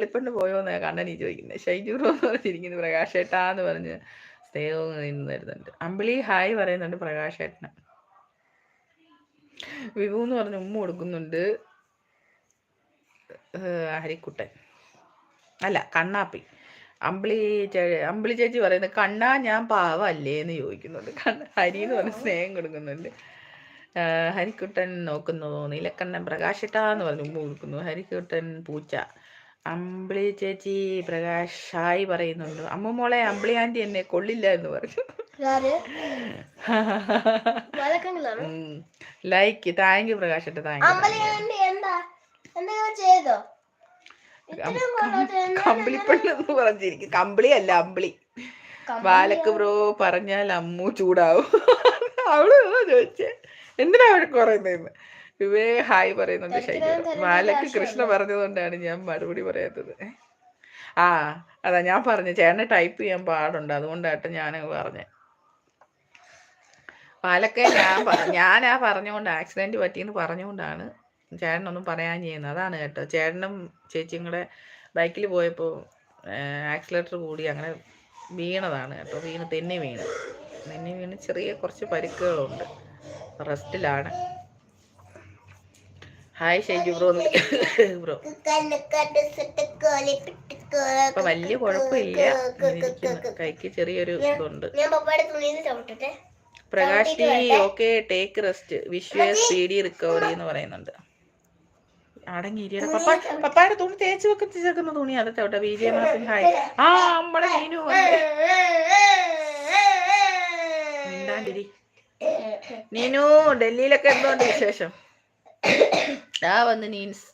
അമ്പിളിപ്പെണ്ണ് പോയോന്ന് കണ്ണനീ ചോദിക്കുന്നത് ഷൈജു ബ്രോ എന്ന് പറഞ്ഞിരിക്കുന്നു പ്രകാശേട്ടാന്ന് പറഞ്ഞ് സ്നേഹവും നിന്നുണ്ട് അമ്പിളി ഹായ് പറയുന്നുണ്ട് പ്രകാശേട്ടന് വിഭു എന്ന് പറഞ്ഞ് ഉമ്മ കൊടുക്കുന്നുണ്ട്. ഹരിക്കുട്ടൻ. അല്ല കണ്ണാപ്പി. അമ്പിളി ചേ അമ്പിളി ചേച്ചി പറയുന്നത് കണ്ണാ ഞാൻ പാവല്ലേ? എന്ന് ചോദിക്കുന്നുണ്ട്. കണ്ണ ഹരി എന്ന് പറഞ്ഞ് സ്നേഹം കൊടുക്കുന്നുണ്ട്. ഹരിക്കുട്ടൻ നോക്കുന്നു നീലക്കണ്ണൻ പ്രകാശിട്ടാന്ന് പറഞ്ഞു ഉമ്മ കൊടുക്കുന്നു. ഹരിക്കുട്ടൻ പൂച്ച. അമ്പിളി ചേച്ചി പ്രകാശായി പറയുന്നുണ്ട്. അമ്മ മോളെ അമ്പിളി ആന്റി എന്നെ കൊള്ളില്ല എന്ന് പറഞ്ഞു. ലൈക്ക് താങ്ക് യു പ്രകാശട്ടെ താങ്ക് എന്നാ കമ്പിളിപ്പെണ്ണെന്ന് പറഞ്ഞിരിക്കും കമ്പിളി അല്ല അമ്പിളി ബാലക്ക് ബ്രോ പറഞ്ഞാൽ അമ്മു ചൂടാവും. അവൾ ചോദിച്ചേ? എന്തിനാ വഴക്ക് പറയുന്നതെന്ന് വിവേ ഹായ് പറയുന്നുണ്ട് ശൈലജ. ആവശ്യമുണ്ടോ? കൃഷ്ണ പറഞ്ഞതുകൊണ്ടാണ് ഞാൻ മറുപടി പറയാത്തത്? ആ അതാ ഞാൻ പറഞ്ഞു ചേട്ടനെ ടൈപ്പ് ചെയ്യാൻ പാടുണ്ട്. അതുകൊണ്ടാട്ടെ ഞാൻ പറഞ്ഞേ. പാലക്കെ ഞാൻ ഞാൻ ആ പറഞ്ഞുകൊണ്ട് ആക്സിഡന്റ് പറ്റിയെന്ന് പറഞ്ഞുകൊണ്ടാണ് ചേട്ടനൊന്നും പറയാൻ ചെയ്യുന്നത്. അതാണ് കേട്ടോ. ചേട്ടനും ചേച്ചിയും കൂടെ ബൈക്കിൽ പോയപ്പോൾ ആക്സിലേറ്റർ കൂടി അങ്ങനെ വീണതാണ് കേട്ടോ. വീണ് തെന്നി വീണ്. തെന്നി വീണ് ചെറിയ കുറച്ച് പരിക്കുകളുണ്ട്. റെസ്റ്റിലാണ് ഹായ് ഷൈജു ബ്രോ ബ്രോ ഇപ്പൊ വലിയ കുഴപ്പമില്ല കൈക്ക് ചെറിയൊരു ഇതുണ്ട് Prakash T okay take rest wish speedy recovery എന്ന് പറയുന്നുണ്ട് അടങ്ങിയിരിയുടെ പപ്പ പപ്പായുടെ തുണി തേച്ച് വെക്കുന്ന ചേർക്കുന്ന തുണി അതൊക്കെ അവിടെ ജെ മാസിൻ ഹായ് ആ അമ്മടെ മീനു. മിണ്ടാണ്ടിരി നീനു ഡൽഹിയിലൊക്കെ എന്തുകൊണ്ട് വിശേഷം ആ വന്ന് നീൻസ്.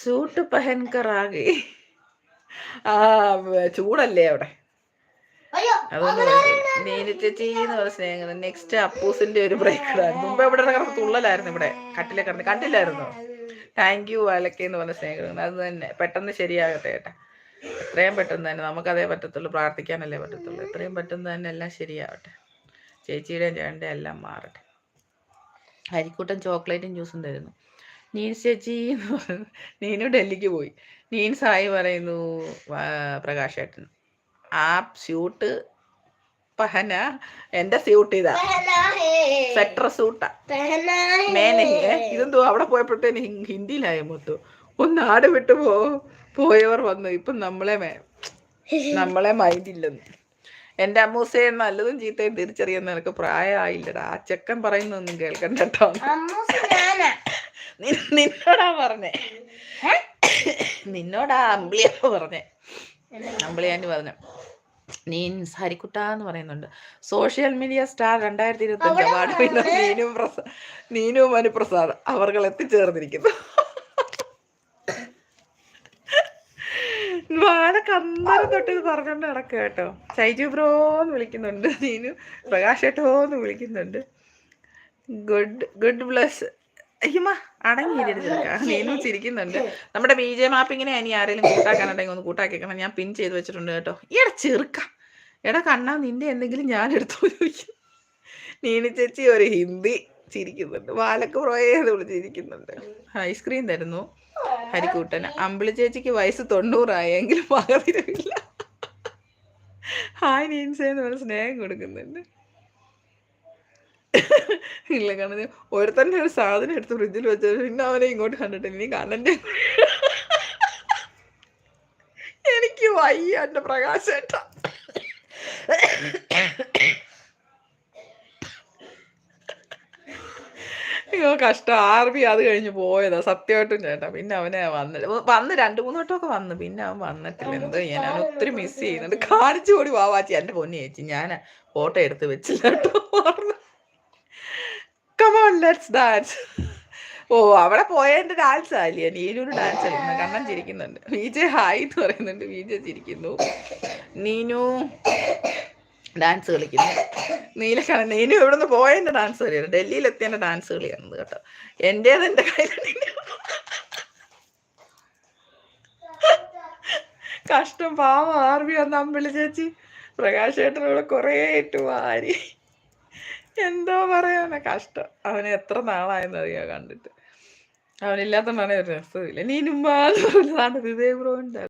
സൂട്ട് പഹൻകറാകെ. ആ ചൂടല്ലേ അവിടെ? അതുകൊണ്ട് എന്ന് പറഞ്ഞ സ്നേഹം നെക്സ്റ്റ് അപ്പൂസിന്റെ ഒരു ബ്രേക്ക് ഇടായിരുന്നു മുമ്പ് ഇവിടെ കിടന്ന് തുള്ളലായിരുന്നു ഇവിടെ. കട്ടിലെ കിടന്ന് കണ്ടില്ലായിരുന്നു? താങ്ക് യു അലക്കെ എന്ന് പറഞ്ഞ സ്നേഹം അത് തന്നെ. പെട്ടെന്ന് ശരിയാകട്ടെ ഏട്ടാ എത്രയും പെട്ടെന്ന് തന്നെ. നമുക്കതേ പറ്റത്തുള്ളൂ. പ്രാർത്ഥിക്കാനല്ലേ പറ്റത്തുള്ളൂ. എത്രയും പെട്ടെന്ന് തന്നെ എല്ലാം ശരിയാവട്ടെ. ചേച്ചിയുടെയും ചേട്ടന്റെ എല്ലാം മാറട്ടെ. ഹരിക്കൂട്ടൻ ചോക്ലേറ്റും ജ്യൂസും തരുന്നു. നീൻസ് ചേച്ചി എന്ന് പറയുന്നു. നീനു ഡൽഹിക്ക് പോയി. നീൻ ആയി പറയുന്നു പ്രകാശേട്ടൻ ആ സ്യൂട്ട് പഹന എന്റെ സ്യൂട്ട് ഇതാ. സെക്ടർ സ്യൂട്ടാ. മേനെ ഇതെന്തോ അവിടെ പോയപ്പോഴത്തേന് ഹിന്ദിയിലായ മൊത്തം? ഒന്ന് നാട് വിട്ടു പോ പോയവർ വന്നു. ഇപ്പം നമ്മളെ നമ്മളെ മൈൻഡ് ഇല്ലെന്ന്. എന്റെ അമ്മൂസയെ നല്ലതും ചീത്തയും തിരിച്ചറിയാൻ നിനക്ക് പ്രായമായില്ലടാ. ആ ചെക്കൻ പറയുന്നൊന്നും കേൾക്കണ്ട കേട്ടോ നിന്നോടാ പറഞ്ഞേ. നിന്നോടാ അമ്പിളിയ പറഞ്ഞേ. അമ്പിളിയാന്റെ പറഞ്ഞു. നീൻ ഹരിക്കുട്ട എന്ന് പറയുന്നുണ്ട്. സോഷ്യൽ മീഡിയ സ്റ്റാർ രണ്ടായിരത്തി ഇരുപത്തി അഞ്ച് അവാർഡ് വിന്നർ നീനു പ്രസാദ് നീനു മനുപ്രസാദ് അവർ എത്തിച്ചേർന്നിരിക്കുന്നു. വാഴക്ക് അന്നേരം തൊട്ട് ഇത് പറഞ്ഞോണ്ട് നടക്കുക കേട്ടോ. ചൈജു ബ്രോ എന്ന് വിളിക്കുന്നുണ്ട്. നീനു പ്രകാശ് ഏട്ടോ എന്ന് വിളിക്കുന്നുണ്ട്. Good good bless. അയ്യമ്മ അടങ്ങിയിരുന്നില്ല നീനു ചിരിക്കുന്നുണ്ട്. നമ്മുടെ ബി ജെ മാപ്പിങ്ങിനെ ഇനി ആരെങ്കിലും കൂട്ടാക്കാനുണ്ടെങ്കിൽ ഒന്ന് കൂട്ടാക്കിക്കണം ഞാൻ പിൻ ചെയ്ത് വെച്ചിട്ടുണ്ട് കേട്ടോ. എടാ ചെറുക്ക. എടാ കണ്ണാ നിന്റെ എന്തെങ്കിലും ഞാൻ എടുത്തു ചോദിക്കും. നീനു ചേച്ചി ഒരു ഹിന്ദി ചിരിക്കുന്നുണ്ട്. വാലക്ക് പ്രോയെന്ന് വിളിച്ചിരിക്കുന്നുണ്ട് ഐസ്ക്രീം തരുന്നു. ഹരിക്കൂട്ടന്. അമ്പിളി ചേച്ചിക്ക് വയസ്സ് തൊണ്ണൂറായെങ്കിലും മകതിരമില്ല ഹായ് നീൻസേ എന്ന് പറഞ്ഞ സ്നേഹം കൊടുക്കുന്നുണ്ട്. ഇല്ല കാരണം ഒരുത്തന്നെ ഒരു സാധനം എടുത്ത് ഫ്രിഡ്ജിൽ വെച്ചു പിന്നെ അവനെ ഇങ്ങോട്ട് കണ്ടിട്ട് ഇനി കണ്ണന്റെ എനിക്ക് വയ്യ എന്റെ പ്രകാശേട്ടാ അയ്യോ കഷ്ടം. ആർബി അത് കഴിഞ്ഞ് പോയതാ. സത്യമായിട്ടും ചേട്ടാ പിന്നെ അവനെ വന്ന് വന്ന് രണ്ടു മൂന്ന് വട്ടമൊക്കെ വന്നു. പിന്നെ അവൻ വന്നിട്ടില്ല. എന്ത് ഞാൻ അവൻ ഒത്തിരി മിസ് ചെയ്യുന്നുണ്ട്. കാണിച്ചു കൂടി വാവാച്ചി. എന്റെ പൊന്നി ചേച്ചി ഞാൻ ഫോട്ടോ എടുത്ത് വെച്ചില്ല കേട്ടോ കമോൺ ലെറ്റ്സ് ഡാൻസ് ഓ അവിടെ പോയതിന്റെ ഡാൻസ് ആയില്ല? നീനൂര് ഡാൻസ് കളിക്കുന്നു കണ്ണൻ ചിരിക്കുന്നുണ്ട്. വിജയ് ഹായ് എന്ന് പറയുന്നുണ്ട്. വിജയ് ചിരിക്കുന്നു. നീനു ഡാൻസ് കളിക്കുന്നത് നീലക്കാരൻ നീനു ഇവിടെ നിന്ന് പോയതിന്റെ ഡാൻസ് കളിയാണ് ഡൽഹിയിൽ എത്തിയതിന്റെ ഡാൻസ് കളിയാണത് കേട്ടോ. എന്റേത് എന്റെ കയ്യിൽ കഷ്ടം. പാവം ആർബി വന്ന് അമ്പിളി ചേച്ചി. പ്രകാശ് ഏട്ടനോട് കുറേ ഇട്ട് വാരി. എന്തോ പറയാനാ കഷ്ടം. അവന് എത്ര നാളായെന്ന് അറിയാ കണ്ടിട്ട്. അവനില്ലാത്തോണ്ടാണ് ഒരു രസമില്ല പറഞ്ഞ സാധനം ഇതേ ബ്രോ ഉണ്ട്